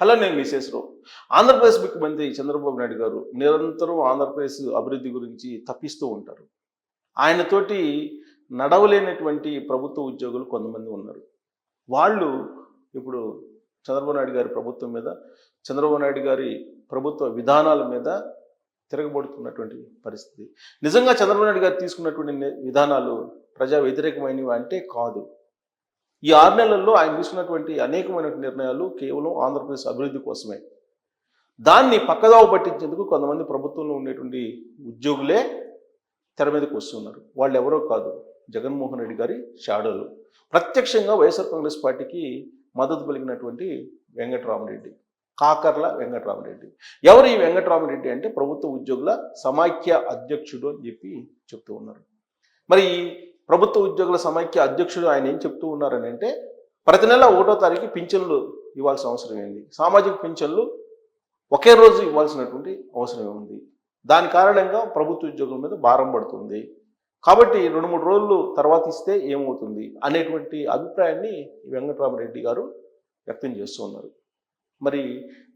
Hello నేను మిసేసరావు ఆంధ్రప్రదేశ్ ముఖ్యమంత్రి చంద్రబాబు నాయుడు గారు నిరంతరం ఆంధ్రప్రదేశ్ అభివృద్ధి గురించి తప్పిస్తూ ఉంటారు. ఆయనతోటి నడవలేనటువంటి ప్రభుత్వ ఉద్యోగులు కొంతమంది ఉన్నారు. వాళ్ళు ఇప్పుడు చంద్రబాబు నాయుడు గారి ప్రభుత్వం మీద చంద్రబాబు నాయుడు గారి ప్రభుత్వ విధానాల మీద తిరగబడుతున్నటువంటి పరిస్థితి. నిజంగా చంద్రబాబు నాయుడు గారు తీసుకున్నటువంటి విధానాలు ప్రజా వ్యతిరేకమైనవి అంటే కాదు. ఈ ఆరు నెలల్లో ఆయన తీసుకున్నటువంటి అనేకమైన నిర్ణయాలు కేవలం ఆంధ్రప్రదేశ్ అభివృద్ధి కోసమే. దాన్ని పక్కదావ పట్టించేందుకు కొంతమంది ప్రభుత్వంలో ఉండేటువంటి ఉద్యోగులే తెర మీదకి వస్తున్నారు. వాళ్ళు ఎవరో కాదు జగన్మోహన్ రెడ్డి గారి షాడోలు. ప్రత్యక్షంగా వైఎస్ఆర్ కాంగ్రెస్ పార్టీకి మద్దతు పలికినటువంటి వెంకటరామరెడ్డి కాకర్ల వెంకటరామరెడ్డి. ఎవరు ఈ వెంకటరామరెడ్డి అంటే? ప్రభుత్వ ఉద్యోగుల సమాఖ్య అధ్యక్షుడు అని చెప్పి చెప్తూ ఉన్నారు. మరి ప్రభుత్వ ఉద్యోగుల సమైక్య అధ్యక్షుడు ఆయన ఏం చెప్తూ ఉన్నారని అంటే ప్రతి నెల ఒకటో తారీఖు పింఛన్లు ఇవ్వాల్సిన అవసరం ఏంది? సామాజిక పింఛన్లు ఒకే రోజు ఇవ్వాల్సినటువంటి అవసరం ఉంది. దాని కారణంగా ప్రభుత్వ ఉద్యోగుల మీద భారం పడుతుంది. కాబట్టి రెండు మూడు రోజులు తర్వాత ఇస్తే ఏమవుతుంది అనేటువంటి అభిప్రాయాన్ని ఈ వెంకటరామరెడ్డి గారు వ్యక్తం చేస్తూ ఉన్నారు. మరి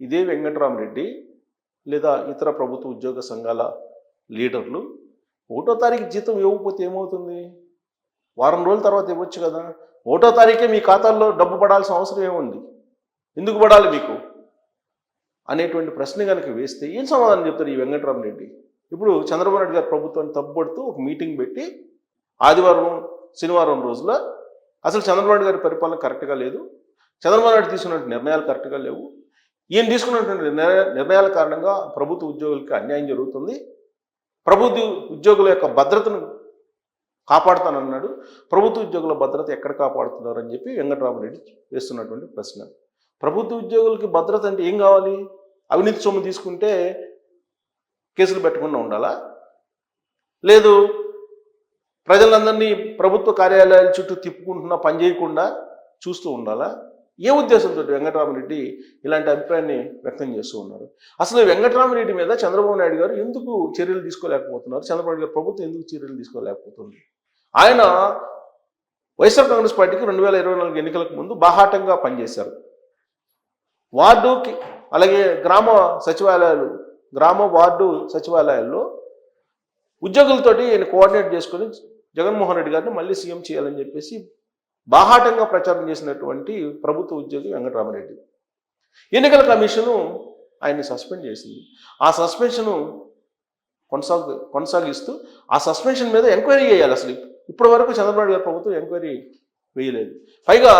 ఇదే వెంకటరామరెడ్డి లేదా ఇతర ప్రభుత్వ ఉద్యోగ సంఘాల లీడర్లు ఒకటో తారీఖు జీతం ఇవ్వకపోతే ఏమవుతుంది? వారం రోజుల తర్వాత ఇవ్వచ్చు కదా? ఒకటో తారీఖే మీ ఖాతాల్లో డబ్బు పడాల్సిన అవసరం ఏముంది? ఎందుకు పడాలి మీకు? అనేటువంటి ప్రశ్న కనుక వేస్తే ఏం సమాధానం చెప్తారు ఈ వెంకటరామరెడ్డి ఇప్పుడు చంద్రబాబు నాయుడు గారు ప్రభుత్వాన్ని తప్పుపడుతూ ఒక మీటింగ్ పెట్టి ఆదివారం శనివారం రోజుల అసలు చంద్రబాబు నాయుడు గారి పరిపాలన కరెక్ట్గా లేదు. చంద్రబాబు నాయుడు తీసుకున్న నిర్ణయాలు కరెక్ట్గా లేవు. ఈయన తీసుకున్నటువంటి నిర్ణయ నిర్ణయాల కారణంగా ప్రభుత్వ ఉద్యోగులకి అన్యాయం జరుగుతుంది. ప్రభుత్వ ఉద్యోగుల యొక్క భద్రతను కాపాడుతానన్నాడు. ప్రభుత్వ ఉద్యోగుల భద్రత ఎక్కడ కాపాడుతున్నారు అని చెప్పి వెంకటరామరెడ్డి వేస్తున్నటువంటి ప్రశ్న. ప్రభుత్వ ఉద్యోగులకి భద్రత అంటే ఏం కావాలి? అవినీతి సొమ్ము తీసుకుంటే కేసులు పెట్టకుండా ఉండాలా? లేదు ప్రజలందరినీ ప్రభుత్వ కార్యాలయాల చుట్టూ తిప్పుకుంటున్నా పని చేయకుండా చూస్తూ ఉండాలా? ఏ ఉద్దేశంతో వెంకటరామరెడ్డి ఇలాంటి అభిప్రాయాన్ని వ్యక్తం చేస్తూ ఉన్నారు? అసలు వెంకటరామరెడ్డి మీద చంద్రబాబు నాయుడు గారు ఎందుకు చర్యలు తీసుకోలేకపోతున్నారు? చంద్రబాబు నాయుడు గారు ప్రభుత్వం ఎందుకు చర్యలు తీసుకోలేకపోతుంది? ఆయన వైఎస్ఆర్ కాంగ్రెస్ పార్టీకి రెండు వేల ఇరవై నాలుగు ఎన్నికలకు ముందు బాహాటంగా పనిచేశారు. వార్డుకి అలాగే గ్రామ సచివాలయాలు గ్రామ వార్డు సచివాలయాల్లో ఉద్యోగులతోటి ఈయన కోఆర్డినేట్ చేసుకొని జగన్మోహన్ రెడ్డి గారిని మళ్ళీ సీఎం చేయాలని చెప్పేసి బాహాటంగా ప్రచారం చేసినటువంటి ప్రభుత్వ ఉద్యోగి వెంకటరామరెడ్డి. ఎన్నికల కమిషను ఆయన్ని సస్పెండ్ చేసింది. ఆ సస్పెన్షను కొనసాగు కొనసాగిస్తూ ఆ సస్పెన్షన్ మీద ఎంక్వైరీ చేయాలి అసలు. ఇప్పటి వరకు చంద్రబాబు గారి ప్రభుత్వం ఎంక్వైరీ వేయలేదు. పైగా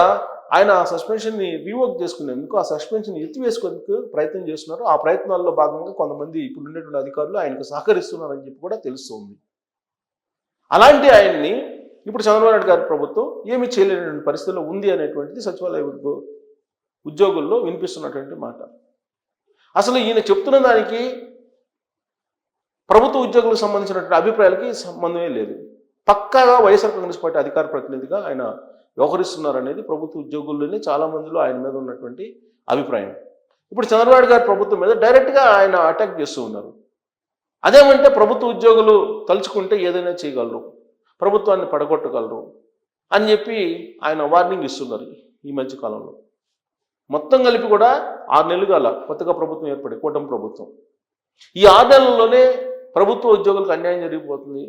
ఆయన ఆ సస్పెన్షన్ని రీవర్క్ చేసుకునేందుకు ఆ సస్పెన్షన్ ఎత్తివేసుకునేందుకు ప్రయత్నం చేస్తున్నారు. ఆ ప్రయత్నాల్లో భాగంగా కొంతమంది ఇప్పుడు ఉండేటువంటి అధికారులు ఆయనకు సహకరిస్తున్నారని చెప్పి కూడా తెలుస్తుంది. అలాంటి ఆయన్ని ఇప్పుడు చంద్రబాబు నాయుడు గారి ప్రభుత్వం ఏమి చేయలేనటువంటి పరిస్థితిలో ఉంది అనేటువంటిది సచివాలయ ఉద్యోగుల్లో వినిపిస్తున్నటువంటి మాట. అసలు ఈయన చెప్తున్న దానికి ప్రభుత్వ ఉద్యోగులకు సంబంధించినటువంటి అభిప్రాయాలకి సంబంధమే లేదు. పక్కాగా వైఎస్ఆర్ కాంగ్రెస్ పార్టీ అధికార ప్రతినిధిగా ఆయన వ్యవహరిస్తున్నారు అనేది ప్రభుత్వ ఉద్యోగుల్లోనే చాలా మందిలో ఆయన మీద ఉన్నటువంటి అభిప్రాయం. ఇప్పుడు చంద్రబాబు గారి ప్రభుత్వం మీద డైరెక్ట్గా ఆయన అటాక్ చేస్తూ ఉన్నారు. అదేమంటే ప్రభుత్వ ఉద్యోగులు తలుచుకుంటే ఏదైనా చేయగలరు. ప్రభుత్వాన్ని పడగొట్టగలరు అని చెప్పి ఆయన వార్నింగ్ ఇస్తున్నారు ఈ మధ్య కాలంలో. మొత్తం కలిపి కూడా ఆరు నెలలు గల కొత్తగా ప్రభుత్వం ఏర్పడి కూటమి ప్రభుత్వం. ఈ ఆరు నెలల్లోనే ప్రభుత్వ ఉద్యోగులకు అన్యాయం జరిగిపోతుంది.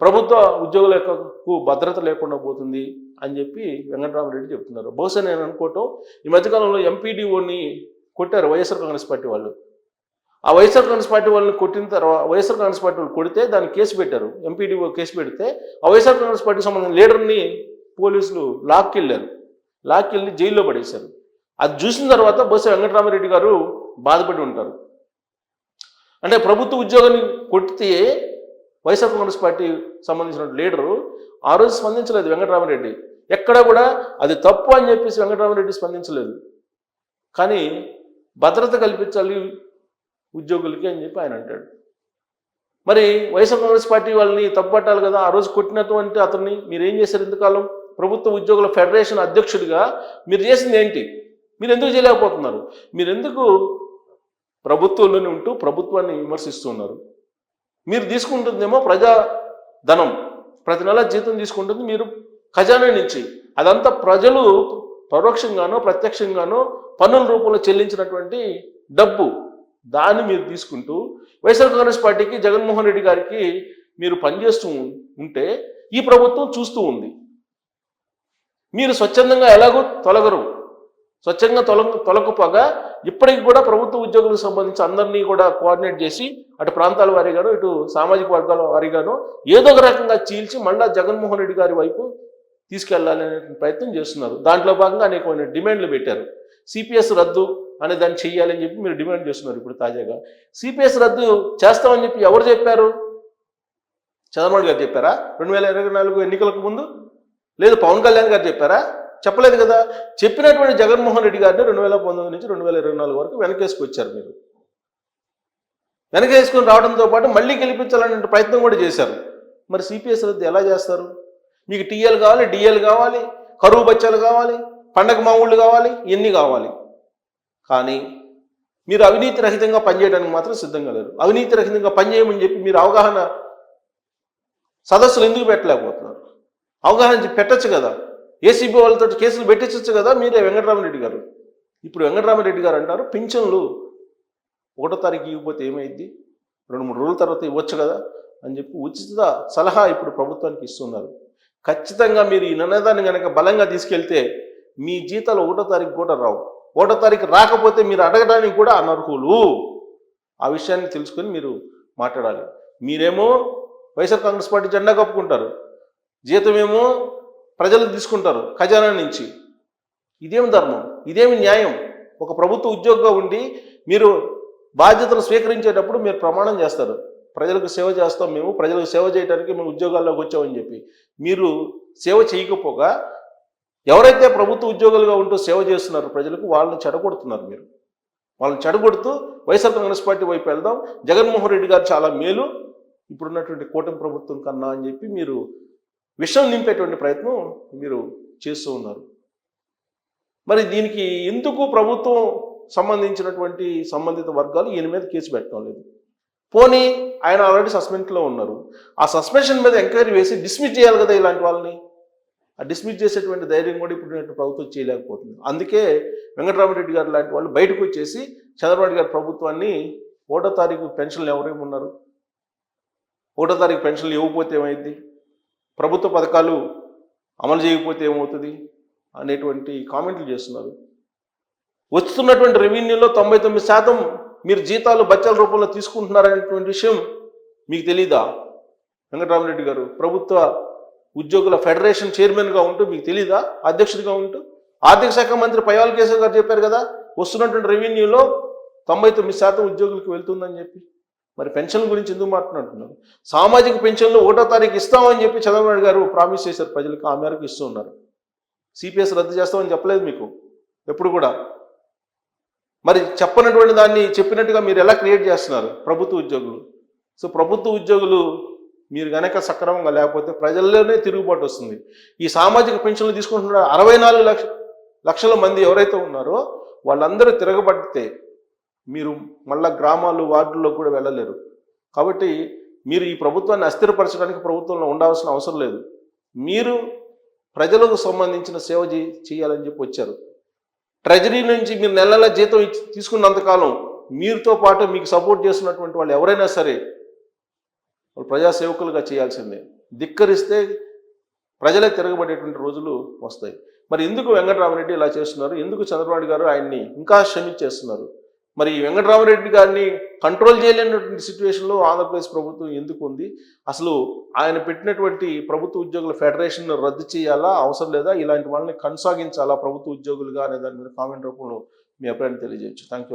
ప్రభుత్వ ఉద్యోగుల యొక్క భద్రత లేకుండా పోతుంది అని చెప్పి వెంకటరామరెడ్డి చెప్తున్నారు. బహుశా నేను అనుకోవటం ఈ మధ్యకాలంలో ఎంపీడీఓని కొట్టారు వైఎస్ఆర్ కాంగ్రెస్ పార్టీ వాళ్ళు. ఆ వైఎస్ఆర్ కాంగ్రెస్ పార్టీ వాళ్ళని కొట్టిన తర్వాత వైఎస్ఆర్ కాంగ్రెస్ పార్టీ వాళ్ళు కొడితే దాన్ని కేసు పెట్టారు. ఎంపీడీఓ కేసు పెడితే ఆ వైఎస్ఆర్ కాంగ్రెస్ పార్టీకి సంబంధించిన లీడర్ని పోలీసులు లాక్కెళ్ళారు. లాక్కెళ్ళి జైల్లో పడేశారు. అది చూసిన తర్వాత బహుశా వెంకటరామరెడ్డి గారు బాధపడి ఉంటారు. అంటే ప్రభుత్వ ఉద్యోగాన్ని కొట్టితే వైఎస్ఆర్ కాంగ్రెస్ పార్టీ సంబంధించిన లీడరు ఆ రోజు స్పందించలేదు వెంకటరామరెడ్డి. ఎక్కడ కూడా అది తప్పు అని చెప్పేసి వెంకటరామరెడ్డి స్పందించలేదు. కానీ భద్రత కల్పించాలి ఉద్యోగులకి అని చెప్పి ఆయన అంటాడు. మరి వైఎస్ఆర్ కాంగ్రెస్ పార్టీ వాళ్ళని తప్పట్టాలి కదా ఆ రోజు కొట్టినటువంటి అతన్ని మీరు ఏం చేశారు ఇంతకాలం? ప్రభుత్వ ఉద్యోగుల ఫెడరేషన్ అధ్యక్షుడిగా మీరు చేసింది ఏంటి? మీరు ఎందుకు చేయలేకపోతున్నారు? మీరు ఎందుకు ప్రభుత్వంలోనే ఉంటూ ప్రభుత్వాన్ని విమర్శిస్తున్నారు. మీరు తీసుకుంటుందేమో ప్రజా ధనం ప్రతి నెల జీతం తీసుకుంటుంది మీరు ఖజానా నుంచి. అదంతా ప్రజలు పరోక్షంగానో ప్రత్యక్షంగానో పన్నుల రూపంలో చెల్లించినటువంటి డబ్బు. దాన్ని మీరు తీసుకుంటూ వైఎస్ఆర్ కాంగ్రెస్ పార్టీకి జగన్మోహన్ రెడ్డి గారికి మీరు పనిచేస్తూ ఉంటే ఈ ప్రభుత్వం చూస్తూ ఉంది. మీరు స్వచ్ఛందంగా ఎలాగో తొలగరు. స్వచ్ఛంగా తొల తొలకపోగా ఇప్పటికి కూడా ప్రభుత్వ ఉద్యోగులకు సంబంధించి అందరినీ కూడా కోఆర్డినేట్ చేసి అటు ప్రాంతాల వారిగాను ఇటు సామాజిక వర్గాల వారిగాను ఏదో ఒక రకంగా చీల్చి మళ్ళా జగన్మోహన్ రెడ్డి గారి వైపు తీసుకెళ్ళాలనే ప్రయత్నం చేస్తున్నారు. దాంట్లో భాగంగా అనేకమైన డిమాండ్లు పెట్టారు. సిపిఎస్ రద్దు అనే దాన్ని చెయ్యాలని చెప్పి మీరు డిమాండ్ చేస్తున్నారు ఇప్పుడు తాజాగా. సిపిఎస్ రద్దు చేస్తామని చెప్పి ఎవరు చెప్పారు? చంద్రబాబు గారు చెప్పారా? రెండు వేల ఇరవై నాలుగు ఎన్నికలకు ముందు? లేదు పవన్ కళ్యాణ్ గారు చెప్పారా? చెప్పలేదు కదా. చెప్పినటువంటి జగన్మోహన్ రెడ్డి గారిని రెండు వేల పంతొమ్మిది నుంచి రెండు వేల ఇరవై నాలుగు వరకు వెనకేసుకొచ్చారు మీరు. వెనకేసుకుని రావడంతో పాటు మళ్ళీ గెలిపించాలనే ప్రయత్నం కూడా చేశారు. మరి సిపిఎస్ రద్దు ఎలా చేస్తారు? మీకు టీఎల్ కావాలి డిఎల్ కావాలి కరువు బచ్చాలు కావాలి పండగ మామూళ్ళు కావాలి ఇవన్నీ కావాలి. కానీ మీరు అవినీతి రహితంగా పనిచేయడానికి మాత్రం సిద్ధంగా లేరు. అవినీతి రహితంగా పనిచేయమని చెప్పి మీరు అవగాహన సదస్సులు ఎందుకు పెట్టలేకపోతున్నారు? అవగాహన పెట్టచ్చు కదా. ఏసీబీ వాళ్ళతో కేసులు పెట్టించచ్చు కదా మీరే వెంకటరామరెడ్డి గారు. ఇప్పుడు వెంకటరామరెడ్డి గారు అంటారు పింఛన్లు ఒకటో తారీఖు ఇవ్వకపోతే ఏమైద్ది? రెండు మూడు రోజుల తర్వాత ఇవ్వచ్చు కదా అని చెప్పి ఉచిత సలహా ఇప్పుడు ప్రభుత్వానికి ఇస్తున్నారు. ఖచ్చితంగా మీరు ఈ నిర్ణయాన్ని కనుక బలంగా తీసుకెళ్తే మీ జీతాలు ఒకటో తారీఖు కూడా రావు. ఒకటో తారీఖు రాకపోతే మీరు అడగడానికి కూడా అనర్హులు. ఆ విషయాన్ని తెలుసుకొని మీరు మాట్లాడాలి. మీరేమో వైఎస్ఆర్ కాంగ్రెస్ పార్టీ జెండా కప్పుకుంటారు. జీతమేమో ప్రజలు తీసుకుంటారు ఖజానా నుంచి. ఇదేమి ధర్మం? ఇదేమి న్యాయం? ఒక ప్రభుత్వ ఉద్యోగిగా ఉండి మీరు బాధ్యతలు స్వీకరించేటప్పుడు మీరు ప్రమాణం చేస్తారు. ప్రజలకు సేవ చేస్తాం మేము ప్రజలకు సేవ చేయడానికి మేము ఉద్యోగాల్లోకి వచ్చామని చెప్పి. మీరు సేవ చేయకపోగా ఎవరైతే ప్రభుత్వ ఉద్యోగులుగా ఉంటూ సేవ చేస్తున్నారు ప్రజలకు వాళ్ళని చెడగొడుతున్నారు మీరు. వాళ్ళని చెడగొడుతూ వైఎస్ఆర్ కాంగ్రెస్ పార్టీ వైపు వెళ్దాం. జగన్మోహన్ రెడ్డి గారు చాలా మేలు. ఇప్పుడున్నటువంటి కూటమి ప్రభుత్వం కన్నా అని చెప్పి మీరు విషం నింపేటువంటి ప్రయత్నం మీరు చేస్తూ ఉన్నారు. మరి దీనికి ఎందుకు ప్రభుత్వం సంబంధించినటువంటి సంబంధిత వర్గాలు ఈయన మీద కేసు పెట్టడం లేదు? పోనీ ఆయన ఆల్రెడీ సస్పెండ్లో ఉన్నారు. ఆ సస్పెన్షన్ మీద ఎంక్వైరీ వేసి డిస్మిస్ చేయాలి కదా ఇలాంటి వాళ్ళని? ఆ డిస్మిస్ చేసేటువంటి ధైర్యం కూడా ఇప్పుడు ప్రభుత్వం చేయలేకపోతుంది. అందుకే వెంకటరామరెడ్డి గారు లాంటి వాళ్ళు బయటకు వచ్చేసి చంద్రబాబు గారి ప్రభుత్వాన్ని ఒకటో తారీఖు పెన్షన్లు ఎవరేమి ఉన్నారు ఒకటో తారీఖు పెన్షన్లు ఇవ్వకపోతే ఏమైంది? ప్రభుత్వ పథకాలు అమలు చేయకపోతే ఏమవుతుంది అనేటువంటి కామెంట్లు చేస్తున్నారు. వస్తున్నటువంటి రెవెన్యూలో తొంభై తొమ్మిది శాతం మీరు జీతాలు బచ్చాల రూపంలో తీసుకుంటున్నారనేటువంటి విషయం మీకు తెలీదా? వెంకటరామరెడ్డి గారు ప్రభుత్వ ఉద్యోగుల ఫెడరేషన్ చైర్మన్గా ఉంటూ మీకు తెలీదా? అధ్యక్షుడిగా ఉంటూ? ఆర్థిక శాఖ మంత్రి పయ్యాల కేశవ్ గారు చెప్పారు కదా వస్తున్నటువంటి రెవెన్యూలో తొంభై తొమ్మిది శాతం ఉద్యోగులకు వెళ్తుందని చెప్పి. మరి పెన్షన్ గురించి ఎందుకు మాట్లాడుతున్నారు? సామాజిక పెన్షన్లు ఒకటో తారీఖు ఇస్తామని చెప్పి చంద్రబాబు గారు ప్రామిస్ చేశారు ప్రజలకు ఆ మేరకు ఇస్తూ ఉన్నారు. సిపిఎస్ రద్దు చేస్తామని చెప్పలేదు మీకు ఎప్పుడు కూడా. మరి చెప్పనటువంటి దాన్ని చెప్పినట్టుగా మీరు ఎలా క్రియేట్ చేస్తున్నారు ప్రభుత్వ ఉద్యోగులు? సో ప్రభుత్వ ఉద్యోగులు మీరు గనక సక్రమంగా లేకపోతే ప్రజల్లోనే తిరుగుబాటు వస్తుంది. ఈ సామాజిక పెన్షన్లు తీసుకుంటున్న అరవై నాలుగు లక్ష లక్షల మంది ఎవరైతే ఉన్నారో వాళ్ళందరూ తిరగబడితే మీరు మళ్ళా గ్రామాలు వార్డుల్లో కూడా వెళ్ళలేరు. కాబట్టి మీరు ఈ ప్రభుత్వాన్ని అస్థిరపరచడానికి ప్రభుత్వంలో ఉండాల్సిన అవసరం లేదు. మీరు ప్రజలకు సంబంధించిన సేవ చేయాలని చెప్పి వచ్చారు. ట్రెజరీ నుంచి మీరు నెల నెల జీతం ఇచ్చి- తీసుకున్నంతకాలం మీరుతో పాటు మీకు సపోర్ట్ చేస్తున్నటువంటి వాళ్ళు ఎవరైనా సరే వాళ్ళు ప్రజాసేవకులుగా చేయాల్సిందే. ధిక్కరిస్తే ప్రజలే తిరగబడేటువంటి రోజులు వస్తాయి. మరి ఎందుకు వెంకటరామరెడ్డి ఇలా చేస్తున్నారు? ఎందుకు చంద్రబాబు గారు ఆయన్ని ఇంకా క్షమించేస్తున్నారు? మరి వెంకటరామరెడ్డి గారిని కంట్రోల్ చేయలేనటువంటి సిచ్యువేషన్లో ఆంధ్రప్రదేశ్ ప్రభుత్వం ఎందుకు ఉంది? అసలు ఆయన పెట్టినటువంటి ప్రభుత్వ ఉద్యోగుల ఫెడరేషన్ రద్దు చేయాలా? అవసరం లేదా? ఇలాంటి వాళ్ళని కొనసాగించాలా ప్రభుత్వ ఉద్యోగులుగా అనే దాని మీద కామెంట్ రూపంలో మీ అభిప్రాయం తెలియజేయచ్చు. Thank you